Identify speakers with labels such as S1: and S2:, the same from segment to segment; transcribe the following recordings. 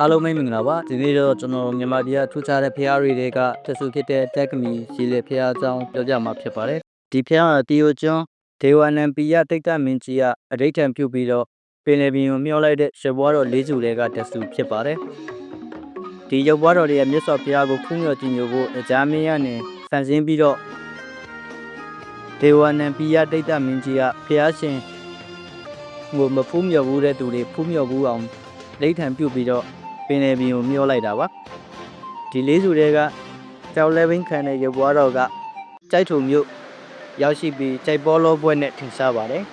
S1: အားလုံးပဲမင်္ဂလာပါဒီနေ့တော့ကျွန်တော်မြန်မာပြည်ကထူးခြားတဲ့ဖျားတွေကတဆူဖြစ်တဲ့တက်ကမီရှိလေဖျားအကြောင်းပြောပြမှာဖြစ်ပါတယ်ဒီဖျားကတီယိုကျွန်းဒေဝနံပီယတိတ်တမင်းကြီးကအဋိဋ္ဌံပြုပြီးတော့ပင်လယ်ပြင်ကိုမျောလိုက်တဲ့ရဘွားတော်လေးစုတွေကတဆူဖြစ်ပါတယ်ဒီရဘွားတော်တွေရဲ့မြတ်စွာဘုရားကိုဖူးမြော်ကြည်ညိုဖို့အကြမ်းမင်းရနဲ့ဆန်ဆင်းပြီးတော့ဒေဝနံပီယတိတ်တမင်းကြီးကဖျားရှင်ကိုမဖူးမြော်ဘူးတဲ့သူတွေဖူးမြော်ဘူးအောင်လိဋ္ဌံပြုပြီးတော့ ပင်လယ်ပြင်ကိုမျောလိုက်တာပါဒီလေးစုတွေကကြောက်လဲဘင်းခံတဲ့ရုပ်ဘွားတော်ကကြိုက်ထုံမြို့ရောက်ရှိပြီးကြိုက်ပေါ်လောပွဲနဲ့ထင်ရှားပါတယ်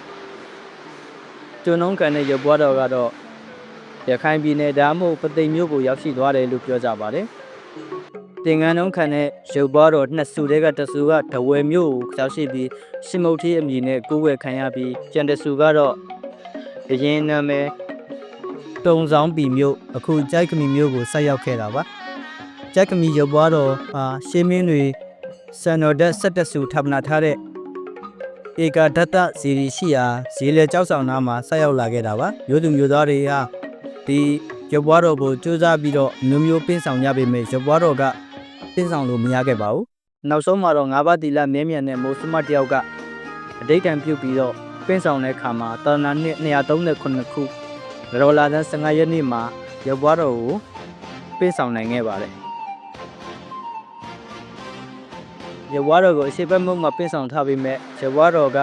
S1: ကျွန်းုံခံတဲ့ရုပ်ဘွားတော်ကတော့ရခိုင်ပြည်နယ်ဒါမှမဟုတ်ပသိမ်မြို့ကိုရောက်ရှိသွားတယ်လို့ပြောကြပါတယ်တင်ငန်းုံခံတဲ့ရုပ်ဘွားတော်နှစ်စုတွေကတစ်စုကဒဝယ်မြို့ကိုရောက်ရှိပြီးရှင်မုတ်ထီးအမည်နဲ့ကိုးဝယ်ခံရပြီးကျန်တစ်စုကတော့အရင်နာမည် တုံဆောင်ပီမြို့အခုကြိုက်ကမီမြို့ကိုဆက်ရောက်ခဲ့တာပါကြိုက်ကမီရုပ်ပွားတော်ဟာရှင်းမင်းတွေစံတော်တက်ဆက်တက်စုထပ်နာထားတဲ့ဧကဒတ္တဇီရီရှိရာဇီလေကြောက်ဆောင်နာမှာဆက်ရောက်လာခဲ့တာပါမြို့သူမြို့သားတွေဟာဒီရုပ်ပွားတော်ကိုစူးစမ်းပြီးတော့မျိုးမျိုးပင်းဆောင်ကြပေမဲ့ရုပ်ပွားတော်ကပင်းဆောင်လို့မရခဲ့ပါဘူးနောက်ဆုံးမှာတော့ငါးပါးတီလာမြဲမြံတဲ့မိုးစမတ်တယောက်ကအတိတ်ကံပြုတ်ပြီးတော့ပင်းဆောင်တဲ့ခါမှာတာနာနှစ်239ခု ရော်လာသန်း15ရက်နေ့မှာရုပ်ဘွားတော်ကိုပေးဆောင်နိုင်ခဲ့ပါတယ်။ရုပ်ဘွားတော်ကိုအရှိတ်ဘက်မှုမှာပေးဆောင်ထားပေမဲ့ရုပ်ဘွားတော်က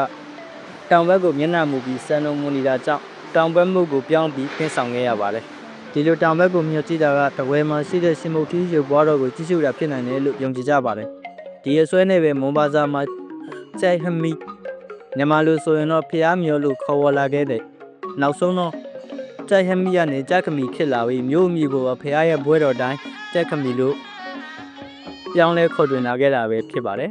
S1: တောင်ဘက်ကိုမျက်နှာမူပြီးစံလုံးမူနေတာကြောင့်တောင်ဘက်မှုကိုပြောင်းပြီးပေးဆောင်ခဲ့ရပါတယ်။ဒီလိုတောင်ဘက်ကိုမြှောက်ကြည့်တာကတဝဲမှာရှိတဲ့ရှင်မုတ်တီရုပ်ဘွားတော်ကိုကြည့်ရှုတာဖြစ်နိုင်တယ်လို့ယုံကြည်ကြပါတယ်။ဒီအစွဲနဲ့ပဲမွန်ဘာသာမှာကျိုင်ဟမီမြန်မာလိုဆိုရင်တော့ဖျားမျိုးလို့ခေါ်ဝေါ်လာခဲ့တဲ့နောက်ဆုံးတော့ ကြိုက်ဟမီကနေကြက်ခမီဖြစ်လာပြီးမြို့အမီကိုဖះရဲ့ဘွဲတော်တိုင်းကြက်ခမီလို့ပြောင်းလဲခေါ်တွင်လာခဲ့တာပဲဖြစ်ပါတယ်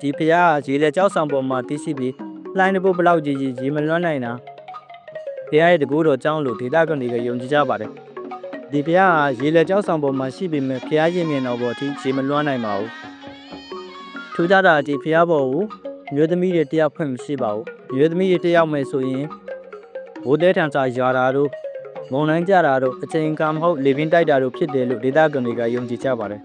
S1: ဒီဖះကရေလေကြောက်ဆောင်ပေါ်မှာတည်ရှိပြီးလှိုင်းတစ်ပုတ်ဘလောက်ကြီးကြီးရေမလွှမ်းနိုင်တာဖះရဲ့တကူတော်ကျောင်းလို့ဒေတာကနေကယုံကြည်ကြပါတယ်ဒီဖះကရေလေကြောက်ဆောင်ပေါ်မှာရှိပေမဲ့ဖះရင်မြင်တော်ပေါ်အထိရေမလွှမ်းနိုင်ပါဘူးထူးခြားတာဒီဖះပေါ်ကိုမျိုးသမီးတွေတယောက်ဖွင့်မရှိပါဘူးမျိုးသမီးတွေတယောက်မယ်ဆိုရင် ဘိုးတဲထန်စာရွာတာတို့မုံနိုင်ကြတာတို့အချိန်ကမဟုတ်လေပင်တိုက်တာတို့ဖြစ်တယ်လို့ဒေသခံတွေကယုံကြည်ကြပါတယ်။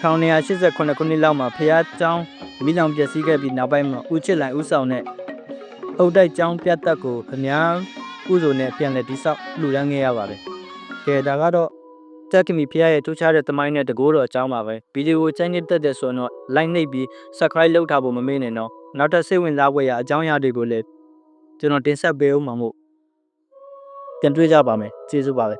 S1: 1988ခုနှစ်လောက်မှာဖျားကျောင်းမိလောင်ပျက်စီးခဲ့ပြီးနောက်ပိုင်းမှာဦးချစ်လိုင်ဦးဆောင်တဲ့အုတ်တိုက်ကျောင်းပြတ်တက်ကိုအများကုသိုလ်နဲ့ပြန်လည်တိဆောက်လှူဒန်းခဲ့ရပါတယ်။ကဲဒါကတော့တက်ကမီဖျားရဲ့ထူးခြားတဲ့သမိုင်းနဲ့တကိုးတော်အကြောင်းပါပဲ။ဗီဒီယိုချိုင်းနေတက်တဲ့ဆိုတော့ like နှိပ်ပြီး subscribe လုပ်ထားဖို့မမေ့နဲ့နော်။နောက်ထပ်စိတ်ဝင်စားဖွယ်ရာအကြောင်းအရာတွေကိုလည်း ကျွန်တော်တင်ဆက်ပေးဦးမှာမို့ပြန်တွေ့ကြပါမယ်ကျေးဇူးပါပဲ